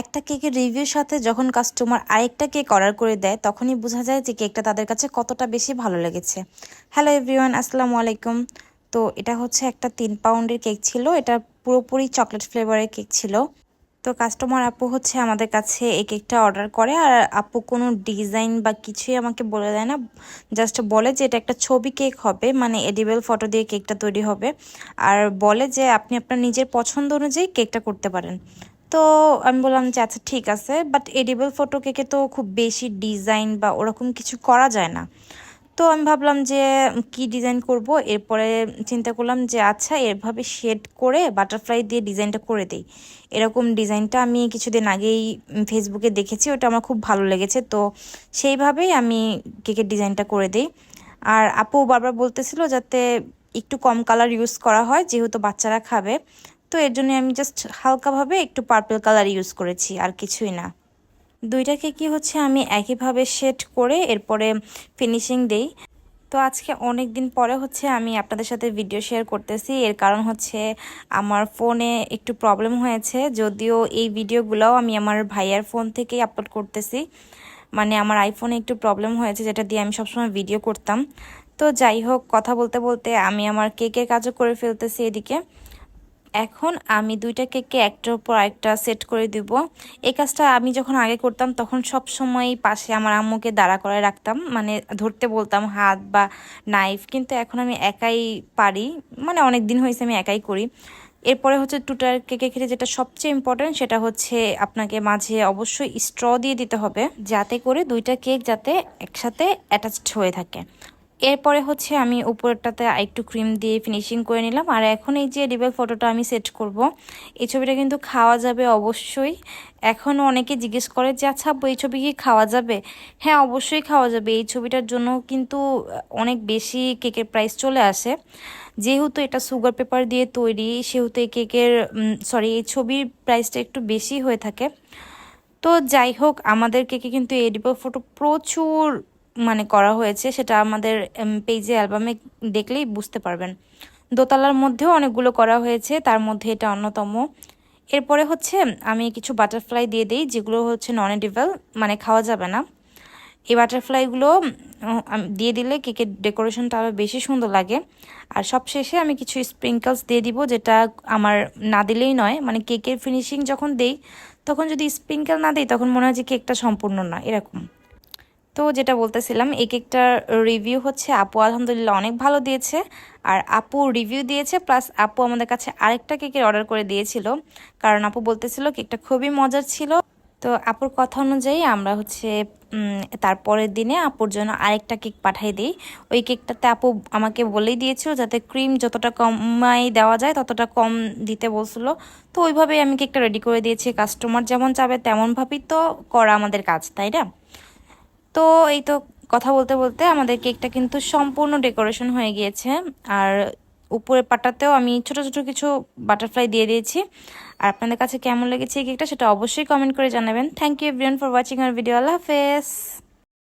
একটা কেকের রিভিউর সাথে যখন কাস্টমার আরেকটা কেক অর্ডার করে দেয়, তখনই বোঝা যায় যে কেকটা তাদের কাছে কতটা বেশি ভালো লেগেছে। হ্যালো এভরিওয়ান আসসালামু আলাইকুম। তো এটা হচ্ছে একটা তিন পাউন্ডের কেক ছিল, এটা পুরোপুরি চকলেট ফ্লেভারের কেক ছিল। তো কাস্টমার আপু হচ্ছে আমাদের কাছে এই কেকটা অর্ডার করে, আর আপু কোনো ডিজাইন বা কিছুই আমাকে বলে দেয় না, জাস্ট বলে যে এটা একটা ছবি কেক হবে মানে এডিবেল ফটো দিয়ে কেকটা তৈরি হবে। আর বলে যে আপনি আপনার নিজের পছন্দ অনুযায়ী কেকটা করতে পারেন। তো আমি বললাম যে আচ্ছা ঠিক আছে। বাট এডিবল ফটো কেকে তো খুব বেশি ডিজাইন বা ওরকম কিছু করা যায় না। তো আমি ভাবলাম যে, কি ডিজাইন করব? এরপরে চিন্তা করলাম যে আচ্ছা এভাবে শেড করে বাটারফ্লাই দিয়ে ডিজাইনটা করে দিই। এরকম ডিজাইনটা আমি কিছুদিন আগেই ফেসবুকে দেখেছি, ওটা আমার খুব ভালো লেগেছে। তো সেইভাবেই আমি কেকের ডিজাইনটা করে দিই। আর আপু বারবার বলতেছিল যাতে একটু কম কালার ইউজ করা হয়, যেহেতু বাচ্চারা খাবে। তো এর জন্য আমি জাস্ট হালকাভাবে একটু পার্পল কালার ইউজ করেছি, আর কিছুই না। দুইটাকে কি হচ্ছে, আমি একইভাবে শেড করে এরপরে ফিনিশিং দেই। তো আজকে অনেক দিন পরে হচ্ছে আমি আপনাদের সাথে ভিডিও শেয়ার করতেছি। এর কারণ হচ্ছে আমার ফোনে একটু প্রবলেম হয়েছে, যদিও এই ভিডিওগুলোও আমি আমার ভাইয়ার ফোন থেকেই আপলোড করতেছি। মানে আমার আইফোনে একটু প্রবলেম হয়েছে, যেটা দিয়ে আমি সবসময় ভিডিও করতাম। তো যাই হোক, কথা বলতে বলতে আমি আমার কেকের কাজও করে ফেলতেছি এদিকে। এখন আমি দুইটা কেককে একটার উপর একটা সেট করে দিব। এই কাজটা আমি যখন আগে করতাম, তখন সব সময় পাশে আমার আম্মুকে দাঁড়া করে রাখতাম। মানে ধরতে বলতাম হাত বা নাইফ কিন্তু এখন আমি একাই পারি। মানে অনেক দিন হয়েছে আমি একাই করি। এরপরে হচ্ছে টুটার কেকের ক্ষেত্রে যেটা সবচেয়ে ইম্পর্টেন্ট সেটা হচ্ছে আপনাকে মাঝে অবশ্যই স্ট্র দিয়ে দিতে হবে, যাতে করে দুইটা কেক যাতে একসাথে অ্যাটাচড হয়ে থাকে। এরপরে হচ্ছে আমি উপরটাতে একটু ক্রিম দিয়ে ফিনিশিং করে নিলাম। আর এখন এই যে রিবেল ফটোটা আমি সেট করব, এই ছবিটা কিন্তু খাওয়া যাবে অবশ্যই। এখনও অনেকে জিজ্ঞেস করে যে আচ্ছা এই ছবি কি খাওয়া যাবে? হ্যাঁ অবশ্যই খাওয়া যাবে। এই ছবিটার জন্য কিন্তু অনেক বেশি কেকের প্রাইস চলে আসে। যেহেতু এটা সুগার পেপার দিয়ে তৈরি, সেহেতু এই কেকের সরি এই ছবির প্রাইসটা একটু বেশি হয়ে থাকে। তো যাই হোক, আমাদের কেকে কিন্তু এডিবল ফটো প্রচুর মানে করা হয়েছে, সেটা আমাদের পেজে অ্যালবামে দেখলেই বুঝতে পারবেন। দোতলার মধ্যেও অনেকগুলো করা হয়েছে, তার মধ্যে এটা অন্যতম। এরপরে হচ্ছে, আমি কিছু বাটারফ্লাই দিয়ে দিই, যেগুলো হচ্ছে নন এডিবল মানে খাওয়া যাবে না। এই বাটারফ্লাইগুলো দিয়ে দিলে কেকের ডেকোরেশনটা আরও বেশি সুন্দর লাগে। আর সব শেষে আমি কিছু স্প্রিঙ্কলস দিয়ে দিব, যেটা আমার না দিলেই নয় মানে কেকের ফিনিশিং যখন দেই, তখন যদি স্প্রিঙ্কেল না দিই, তখন মনে হয় যে কেকটা সম্পূর্ণ না এরকম। তো যেটা বলতেছিলাম এই কেকটার রিভিউ হচ্ছে, আপু আলহামদুলিল্লাহ অনেক ভালো দিয়েছে। আর আপু রিভিউ দিয়েছে প্লাস আপু আমাদের কাছে আরেকটা কেকের অর্ডার করে দিয়েছিল। কারণ আপু বলতেছিল কেকটা খুবই মজার ছিল। তো আপুর কথা অনুযায়ী আমরা হচ্ছে তারপরের দিনে আপুর জন্য আরেকটা কেক পাঠাই দিই। ওই কেকটাতে আপু আমাকে বলেই দিয়েছিল যাতে ক্রিম যতটা কমাই দেওয়া যায়, ততটা কম দিতে বলছিল। তো ওইভাবেই আমি কেকটা রেডি করে দিয়েছি। কাস্টমার যেমন চাবে তেমনভাবেই তো করা আমাদের কাজ, তাই না? তো এই তো কথা বলতে বলতে আমাদের কেকটা কিন্তু সম্পূর্ণ ডেকোরেশন হয়ে গিয়েছে। আর উপরে পাটাতেও আমি ছোট ছোট কিছু বাটারফ্লাই দিয়ে দিয়েছি। আর আপনাদের কাছে কেমন লেগেছে এই কেকটা সেটা অবশ্যই কমেন্ট করে জানাবেন। Thank you everyone for watching R video আল্লাহ হাফেজ।